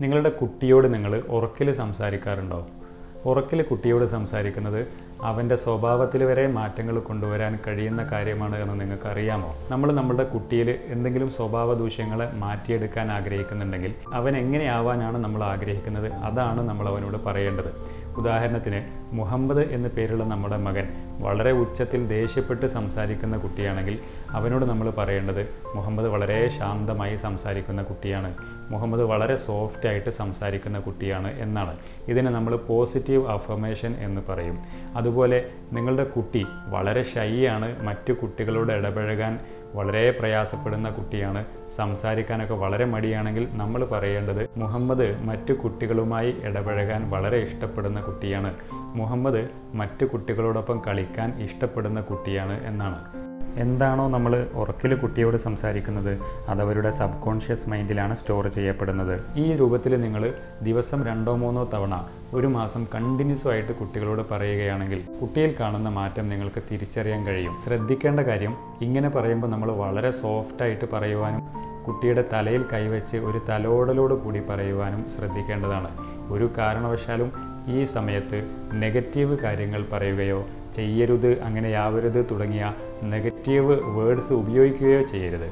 നിങ്ങളുടെ കുട്ടിയോട് നിങ്ങൾ ഉറക്കിൽ സംസാരിക്കാറുണ്ടോ? ഉറക്കിൽ കുട്ടിയോട് സംസാരിക്കുന്നത് അവന്റെ സ്വഭാവത്തിൽ വരെ മാറ്റങ്ങൾ കൊണ്ടുവരാൻ കഴിയുന്ന കാര്യമാണ് എന്ന് നിങ്ങൾക്ക് അറിയാമോ നമ്മൾ നമ്മുടെ കുട്ടിയിൽ എന്തെങ്കിലും സ്വഭാവ ദൂഷ്യങ്ങളെ മാറ്റിയെടുക്കാൻ ആഗ്രഹിക്കുന്നുണ്ടെങ്കിൽ അവൻ എങ്ങനെയാവാനാണ് നമ്മൾ ആഗ്രഹിക്കുന്നത്? അതാണ് നമ്മൾ അവനോട് പറയേണ്ടത്. ഉദാഹരണത്തിന് മുഹമ്മദ് എന്ന പേരുള്ള നമ്മുടെ മകൻ വളരെ ഉച്ചത്തിൽ ദേഷ്യപ്പെട്ട് സംസാരിക്കുന്ന കുട്ടിയാണെങ്കിൽ അവനോട് നമ്മൾ പറയേണ്ടത് മുഹമ്മദ് വളരെ ശാന്തമായി സംസാരിക്കുന്ന കുട്ടിയാണ് മുഹമ്മദ് വളരെ സോഫ്റ്റ് ആയിട്ട് സംസാരിക്കുന്ന കുട്ടിയാണ് എന്നാണ്. ഇതിനെ നമ്മൾ പോസിറ്റീവ് അഫർമേഷൻ എന്ന് പറയും. അതുപോലെ നിങ്ങളുടെ കുട്ടി വളരെ ഷൈ ആണ് മറ്റു കുട്ടികളോട് ഇടപഴകാൻ വളരെ പ്രയാസപ്പെടുന്ന കുട്ടിയാണ് സംസാരിക്കാനൊക്കെ വളരെ മടിയാണെങ്കിൽ നമ്മൾ പറയേണ്ടത് മുഹമ്മദ് മറ്റു കുട്ടികളുമായി ഇടപഴകാൻ വളരെ ഇഷ്ടപ്പെടുന്ന കുട്ടിയാണ്. മുഹമ്മദ് മറ്റ് കുട്ടികളോടൊപ്പം കളിക്കാൻ ഇഷ്ടപ്പെടുന്ന കുട്ടിയാണ് എന്നാണ്. എന്താണോ നമ്മൾ ഉറക്കിൽ കുട്ടിയോട് സംസാരിക്കുന്നത് അതവരുടെ സബ് കോൺഷ്യസ് മൈൻഡിലാണ് സ്റ്റോർ ചെയ്യപ്പെടുന്നത്. ഈ രൂപത്തിൽ നിങ്ങൾ ദിവസം രണ്ടോ മൂന്നോ തവണ ഒരു മാസം കണ്ടിന്യൂസ് ആയിട്ട് കുട്ടികളോട് പറയുകയാണെങ്കിൽ കുട്ടിയിൽ കാണുന്ന മാറ്റം നിങ്ങൾക്ക് തിരിച്ചറിയാൻ കഴിയും. ശ്രദ്ധിക്കേണ്ട കാര്യം ഇങ്ങനെ പറയുമ്പോൾ നമ്മൾ വളരെ സോഫ്റ്റായിട്ട് പറയുവാനും കുട്ടിയുടെ തലയിൽ കൈവച്ച് ഒരു തലോടലോട് കൂടി പറയുവാനും ശ്രദ്ധിക്കേണ്ടതാണ്. ഒരു കാരണവശാലും ഈ സമയത്ത് നെഗറ്റീവ് കാര്യങ്ങൾ പറയുകയോ ചെയ്യരുത് അങ്ങനെയാവരുത് തുടങ്ങിയ നെഗറ്റീവ് വേർഡ്സ് ഉപയോഗിക്കുകയോ ചെയ്യരുത്.